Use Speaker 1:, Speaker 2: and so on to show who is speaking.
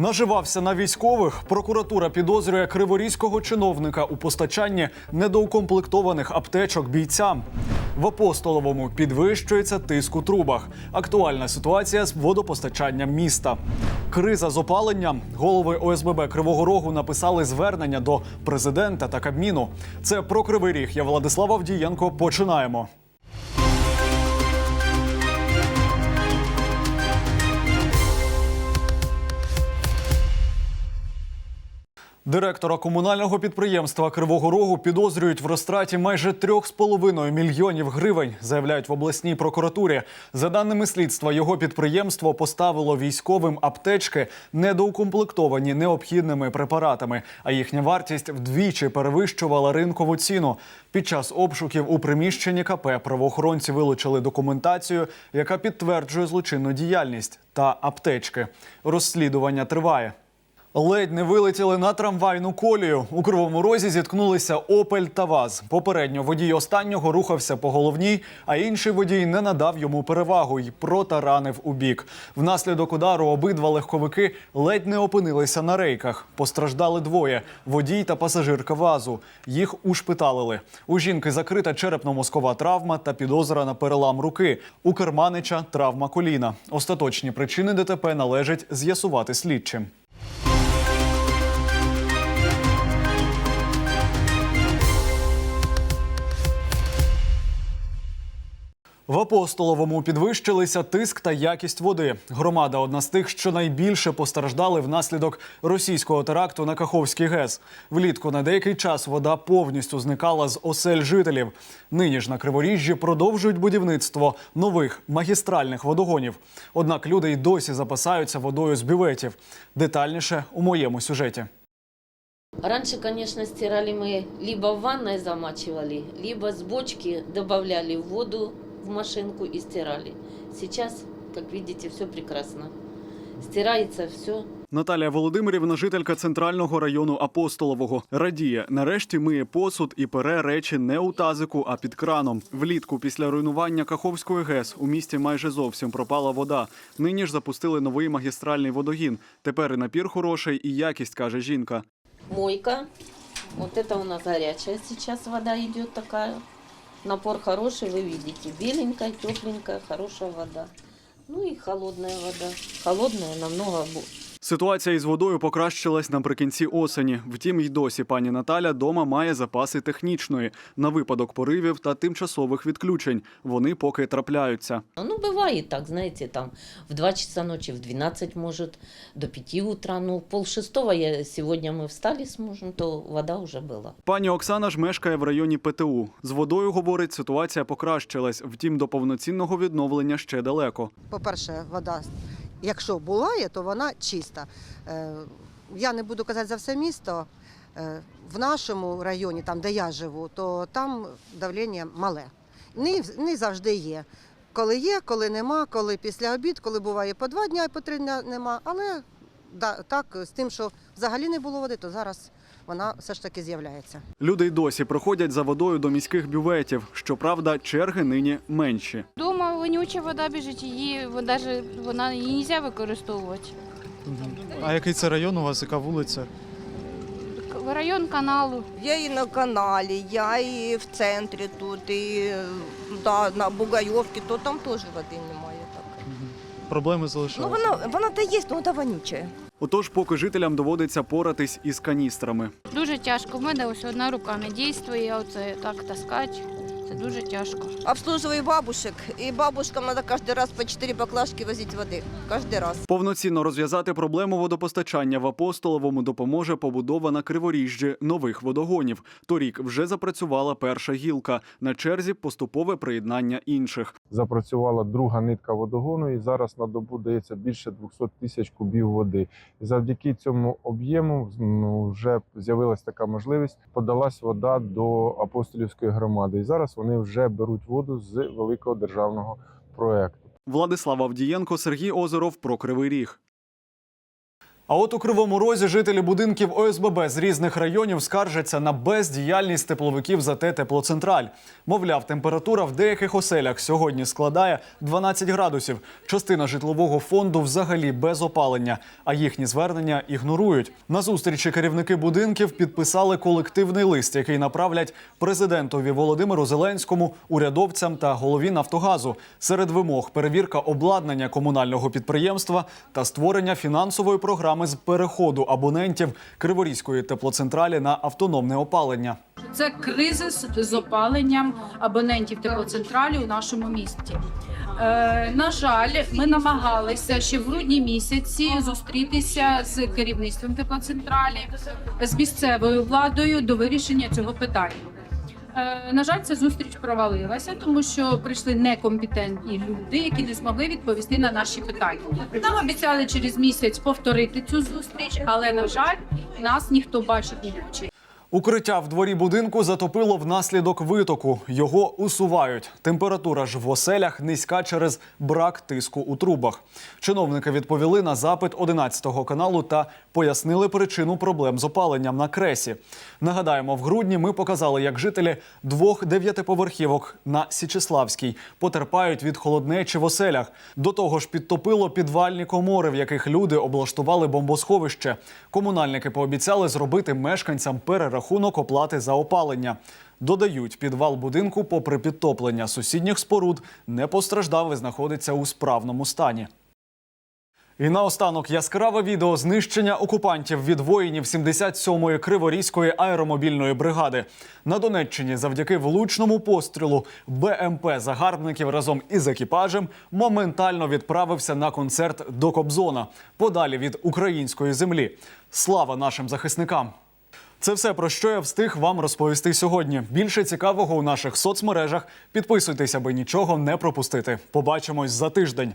Speaker 1: Наживався на військових. Прокуратура підозрює криворізького чиновника у постачанні недоукомплектованих аптечок бійцям. В апостоловому підвищується тиск у трубах. Актуальна ситуація з водопостачанням міста. Криза з опаленням. Голови ОСББ Кривого Рогу написали звернення до президента та Кабміну. Це про Кривий Ріг. Я Владислав Авдієнко. Починаємо. Директора комунального підприємства Кривого Рогу підозрюють в розтраті майже 3,5 мільйонів гривень, заявляють в обласній прокуратурі. За даними слідства, його підприємство поставило військовим аптечки, недоукомплектовані необхідними препаратами, а їхня вартість вдвічі перевищувала ринкову ціну. Під час обшуків у приміщенні КП правоохоронці вилучили документацію, яка підтверджує злочинну діяльність та аптечки. Розслідування триває. Ледь не вилетіли на трамвайну колію. У кривому розі зіткнулися Опель та ВАЗ. Попередньо водій останнього рухався по головній, а інший водій не надав йому перевагу й протаранив у бік. Внаслідок удару обидва легковики ледь не опинилися на рейках. Постраждали двоє: водій та пасажирка ВАЗу. Їх ушпиталили. У жінки закрита черепно-мозкова травма та підозра на перелам руки. У керманича травма коліна. Остаточні причини ДТП належить з'ясувати слідчим. Апостоловому підвищилися тиск та якість води. Громада одна з тих, що найбільше постраждали внаслідок російського теракту на Каховський ГЕС. Влітку на деякий час вода повністю зникала з осель жителів. Нині ж на Криворіжжі продовжують будівництво нових магістральних водогонів. Однак люди й досі запасаються водою з бюветів. Детальніше у моєму сюжеті.
Speaker 2: Раньше, конечно, стирали мы либо в ванной замачивали, либо с бочки добавляли воду в машинку и стирали. Сейчас, как видите, все прекрасно. Стирается все.
Speaker 1: Наталія Володимирівна, жителька центрального району Апостолового, радіє. Нарешті миє посуд і пере речі не у тазику, а під краном. Влітку після руйнування Каховської ГЕС у місті майже зовсім пропала вода. Нині ж запустили новий магістральний водогін. Тепер і напір хороший, і якість каже жінка.
Speaker 2: Мойка. Вот это у нас горячая сейчас вода идет такая. Напор хороший, вы видите. Беленькая, тепленькая, хорошая вода. Ну и холодная вода. Холодная намного
Speaker 1: Ситуація із водою покращилась наприкінці осені. Втім, й досі пані Наталя дома має запаси технічної на випадок поривів та тимчасових відключень. Вони поки трапляються.
Speaker 2: Ну, бывает так, знаете, там в 2 часа ночи, в 12 может, до 5 утра. Ну, пол шестого я, сегодня мы встали с мужем, то вода уже была.
Speaker 1: Пані Оксана ж мешкає в районі ПТУ. З водою говорить, ситуація покращилась. Втім, до повноцінного відновлення ще далеко.
Speaker 3: По-перше, вода, якщо була, то вона чиста. Е, Я не буду казати за все місто. Е, В нашому районі, там, де я живу, то там давлення мале. Не, не завжди є. Коли є, коли нема, коли після обід, коли буває по два дня і по три дня нема. Але да, так, з тим, що взагалі не було води, то зараз вона все ж таки з'являється.
Speaker 1: Люди й досі приходять за водою до міських бюветів. Щоправда, черги нині менші.
Speaker 4: Вонюча вода біжить, її навіть вона її не можна використовувати.
Speaker 5: А який це район у вас, яка вулиця?
Speaker 4: К- Район каналу.
Speaker 6: Я і на каналі, я і в центрі тут, і да, на Бугайовці, то там теж води немає. Так.
Speaker 5: Проблеми
Speaker 6: Ну
Speaker 5: залишилися?
Speaker 6: вона, вона та є, але вона вонюча.
Speaker 1: Отож, поки жителям доводиться поратись із каністрами.
Speaker 4: Дуже тяжко. В мене ось одна рука не дійствує, я оце так таскати. Це дуже тяжко.
Speaker 6: Обслуживаю бабушек, і бабушкам треба кожен раз по 4 баклажки возити води. Кожен раз.
Speaker 1: Повноцінно розв'язати проблему водопостачання в Апостоловому допоможе побудова на Криворіжжі нових водогонів. Торік вже запрацювала перша гілка. На черзі поступове приєднання інших.
Speaker 7: запрацювала друга нитка водогону, і зараз на добу дається більше 200 тисяч кубів води. І завдяки цьому об'єму ну, вже з'явилася така можливість. Подалась вода до апостолівської громади. І зараз вони вже беруть воду з великого державного проекту.
Speaker 1: Владислав Авдієнко, Сергій Озеров про Кривий Ріг. А от у Кривому Розі жителі будинків ОСББ з різних районів скаржаться на бездіяльність тепловиків за те теплоцентраль. Мовляв, температура в деяких оселях сьогодні складає 12 градусів. Частина житлового фонду взагалі без опалення, а їхні звернення ігнорують. На зустрічі керівники будинків підписали колективний лист, який направлять президентові Володимиру Зеленському, урядовцям та голові Нафтогазу. Серед вимог перевірка обладнання комунального підприємства та створення фінансової програми з переходу абонентів Криворізької теплоцентралі на автономне опалення.
Speaker 8: Це кризис з опаленням абонентів теплоцентралі у нашому місті. Е, на жаль, ми намагалися ще в грудні місяці зустрітися з керівництвом теплоцентралі, з місцевою владою до вирішення цього питання. Е, на жаль, ця зустріч провалилася, тому що прийшли некомпетентні люди, які не змогли відповісти на наші питання. Нам обіцяли через місяць повторити цю зустріч, але на жаль, нас ніхто бачить не хоче.
Speaker 1: Укриття в дворі будинку затопило внаслідок витоку. Його усувають. Температура ж в оселях низька через брак тиску у трубах. Чиновники відповіли на запит 11 каналу та пояснили причину проблем з опаленням на кресі. Нагадаємо, в грудні ми показали, як жителі двох дев'ятиповерхівок на Січеславській потерпають від холоднечі в оселях. До того ж, підтопило підвальні комори, в яких люди облаштували бомбосховище. Комунальники пообіцяли зробити мешканцям перерахунок оплати за опалення. Додають, підвал будинку, попри підтоплення сусідніх споруд, не постраждав і знаходиться у справному стані. І наостанок яскраве відео знищення окупантів від воїнів 77-ї Криворізької аеромобільної бригади. На Донеччині завдяки влучному пострілу БМП загарбників разом із екіпажем моментально відправився на концерт до Кобзона, подалі від української землі. Слава нашим захисникам! Це все про що я встиг вам розповісти сьогодні. Більше цікавого у наших соцмережах. Підписуйтесь, аби нічого не пропустити. Побачимось за тиждень.